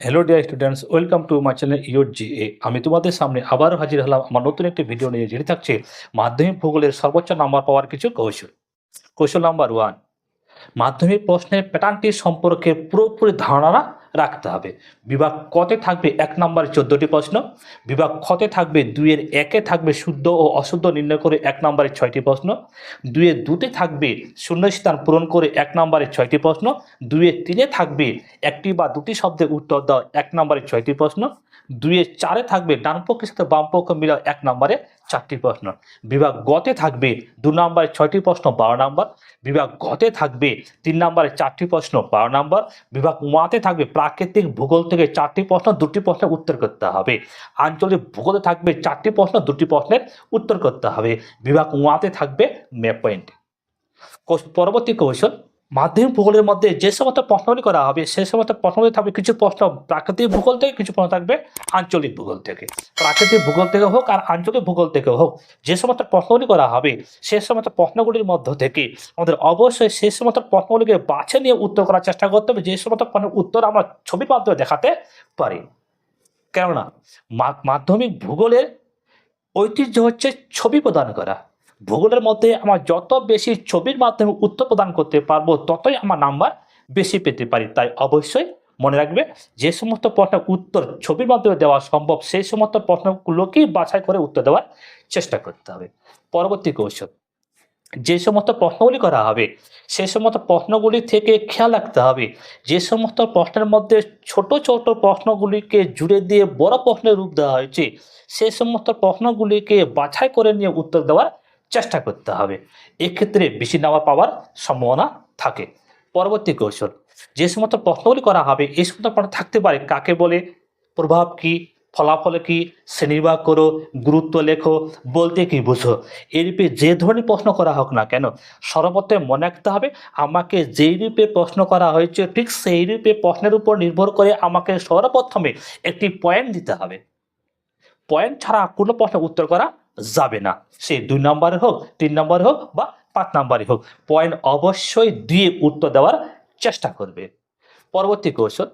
Hello dear students welcome to my channel your G A আমি তোমাদের সামনে আবারও হাজির হলাম আমার নতুন একটি ভিডিও নিয়ে, যেটি থাকছে মাধ্যমিক ভূগোলের সর্বোচ্চ নাম্বার পাওয়ার কিছু কৌশল। কৌশল নাম্বার ওয়ান মাধ্যমিক প্রশ্নের প্যাটার্নটি সম্পর্কে পুরোপুরি ধারণা রাখতে হবে। বিভাগ কতে থাকবে এক নম্বরে চোদ্দোটি প্রশ্ন, বিভাগ খতে থাকবে দুইয়ের একে থাকবে শুদ্ধ ও অশুদ্ধ নির্ণয় করে এক নম্বরে ছয়টি প্রশ্ন, দুইয়ের দুতে থাকবে শূন্যস্থান পূরণ করে এক নম্বরে ছয়টি প্রশ্ন, দুইয়ের তিনে থাকবে একটি বা দুটি শব্দের উত্তর দেওয়া এক নম্বরে ছয়টি প্রশ্ন, দুইয়ের চারে থাকবে ডান পক্ষের সাথে বাম পক্ষ মিলাও এক নম্বরে চারটি প্রশ্ন। বিভাগ গতে থাকবে দু নম্বরে, ছয়টি প্রশ্ন, বারো নম্বর। বিভাগ গতে থাকবে তিন নম্বরে, চারটি প্রশ্ন, বারো নম্বর। বিভাগ ওয়াতে থাকবে প্রাকৃতিক ভূগোল থেকে চারটি প্রশ্ন, দুটি প্রশ্নের উত্তর করতে হবে। আঞ্চলিক ভূগোলে থাকবে চারটি প্রশ্ন, দুটি প্রশ্নের উত্তর করতে হবে। বিভাগ ওয়াতে থাকবে ম্যাপ পয়েন্ট। পরবর্তী কৌশল মাধ্যমিক ভূগোলের মধ্যে যে সমস্ত প্রশ্নগুলি করা হবে, সে সমস্ত প্রশ্নগুলি থাকবে কিছু প্রশ্ন প্রাকৃতিক ভূগোল থেকে, কিছু প্রশ্ন থাকবে আঞ্চলিক ভূগোল থেকে। প্রাকৃতিক ভূগোল থেকে হোক আর আঞ্চলিক ভূগোল থেকে হোক, যে সমস্ত প্রশ্নগুলি করা হবে, সে সমস্ত প্রশ্নগুলির মধ্য থেকে আমাদের অবশ্যই সেই সমস্ত প্রশ্নগুলিকে বাছে নিয়ে উত্তর করার চেষ্টা করতে হবে, যে সমস্ত প্রশ্নের উত্তর আমরা ছবির মাধ্যমে দেখাতে পারি। কেননা মাধ্যমিক ভূগোলের ঐতিহ্য হচ্ছে ছবি প্রদান করা। ভূগোলের মধ্যে আমার যত বেশি ছবির মাধ্যমে উত্তর প্রদান করতে পারব, ততই আমার নাম্বার বেশি পেতে পারি। তাই অবশ্যই মনে রাখবে, যে সমস্ত প্রশ্নের উত্তর ছবির মাধ্যমে দেওয়া সম্ভব, সেই সমস্ত প্রশ্নগুলোকেই বাছাই করে উত্তর দেওয়ার চেষ্টা করতে হবে। পরবর্তী কৌশল যে সমস্ত প্রশ্নগুলি করা হবে, সে সমস্ত প্রশ্নগুলি থেকে খেয়াল রাখতে হবে। যে সমস্ত প্রশ্নের মধ্যে ছোট ছোট প্রশ্নগুলিকে জুড়ে দিয়ে বড় প্রশ্নের রূপ দেওয়া হয়েছে সেই সমস্ত প্রশ্নগুলিকে বাছাই করে নিয়ে উত্তর দেওয়ার চেষ্টা করতে হবে। এক্ষেত্রে বেশি নাম্বার পাওয়ার সম্ভাবনা থাকে। পরবর্তী কৌশল যে সমস্ত প্রশ্নগুলি করা হবে, এই সমস্ত প্রশ্ন থাকতে পারে, কাকে বলে, প্রভাব কি, ফলাফল কি শ্রেণীবিভাগ করো, গুরুত্ব লেখো, বলতে কি বুঝো। এই রূপে যে ধরনের প্রশ্ন করা হোক না কেন, সর্বপ্রথমে মনে রাখতে হবে, আমাকে যেই রূপে প্রশ্ন করা হয়েছে, ঠিক সেই রূপে প্রশ্নের উপর নির্ভর করে আমাকে সর্বপ্রথমে একটি পয়েন্ট দিতে হবে। পয়েন্ট ছাড়া কোনো প্রশ্নের উত্তর করা যাবে না। সে দুই নম্বরে হোক, তিন নম্বরে হোক বা পাঁচ নম্বরে হোক পয়েন্ট অবশ্যই দিয়ে উত্তর দেওয়ার চেষ্টা করবে। পরবর্তী কৌশল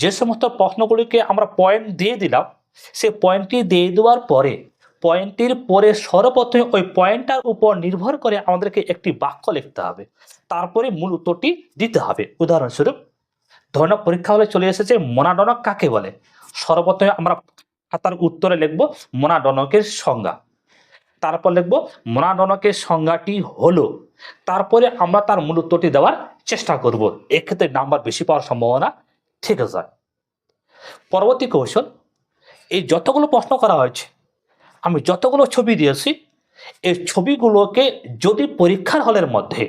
যে সমস্ত প্রশ্নগুলিকে আমরা পয়েন্ট দিয়ে দিলাম, সে পয়েন্টটি দিয়ে দেওয়ার পরে পয়েন্টটির পরে সর্বপ্রথমে ওই পয়েন্টটার উপর নির্ভর করে আমাদেরকে একটি বাক্য লিখতে হবে। তারপরে মূল উত্তরটি দিতে হবে। উদাহরণস্বরূপ ধরনের পরীক্ষা হলে চলে এসেছে মোনাডনক কাকে বলে? সর্বপ্রথমে আমরা খাতার উত্তরে লিখব মোনাডনকের সংজ্ঞা। তারপর লিখব মোনাডনকের সংজ্ঞাটি হলো। তারপরে আমরা তার মূল উত্তরটি দেওয়ার চেষ্টা করব। এক্ষেত্রে নাম্বার বেশি পাওয়ার সম্ভাবনা থেকে যায় পরবর্তী কৌশল এই যতগুলো প্রশ্ন করা হয়েছে, আমি যতগুলো ছবি দিয়েছি, এই ছবিগুলোকে যদি পরীক্ষার হলের মধ্যে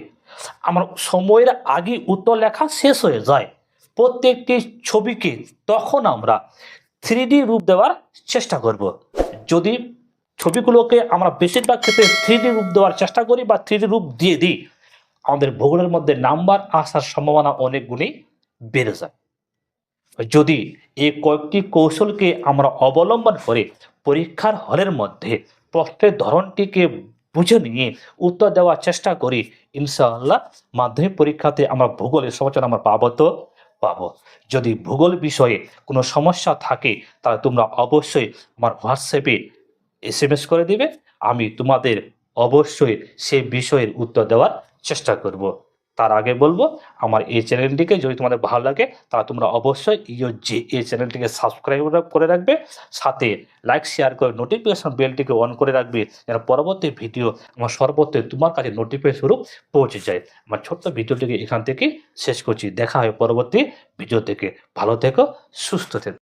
আমার সময়ের আগে উত্তর লেখা শেষ হয়ে যায়, প্রত্যেকটি ছবিকে তখন আমরা থ্রি রূপ দেওয়ার চেষ্টা করব। যদি ছবিগুলোকে আমরা বেশিরভাগ ক্ষেত্রে থ্রি রূপ দেওয়ার চেষ্টা করি বা থ্রি রূপ দিয়ে দিই। আমাদের ভূগোলের মধ্যে নাম্বার আসার সম্ভাবনা অনেকগুলি বেড়ে যায়। যদি এই কয়েকটি কৌশলকে আমরা অবলম্বন করে পরীক্ষার হলের মধ্যে প্রশ্নের ধরনটিকে বুঝে নিয়ে উত্তর দেওয়ার চেষ্টা করি, ইনশাআল্লাহ মাধ্যমিক পরীক্ষাতে আমরা ভূগোলের সমাচার আমরা পাবো তো পাবো। যদি ভূগোল বিষয়ে কোনো সমস্যা থাকে, তাহলে তোমরা অবশ্যই আমার হোয়াটসঅ্যাপে এস এম এস করে দিবে। আমি তোমাদের অবশ্যই সেই বিষয়ের উত্তর দেওয়ার চেষ্টা করব। তার আগে বলব, আমার এই চ্যানেলটিকে যদি তোমাদের ভালো লাগে, তাহলে তোমরা অবশ্যই ইও যে এই চ্যানেলটিকে সাবস্ক্রাইব করে রাখবে। সাথে লাইক শেয়ার করে নোটিফিকেশন বেলটিকে অন করে রাখবে, যেন পরবর্তী ভিডিও আমার সর্বত্র তোমার কাছে নোটিফিকেশন স্বরূপ পৌঁছে যায়। আমার ছোট্ট ভিডিওটিকে এখান থেকে শেষ করছি। দেখা হয় পরবর্তী ভিডিও থেকে। ভালো থেকো, সুস্থ থেকো।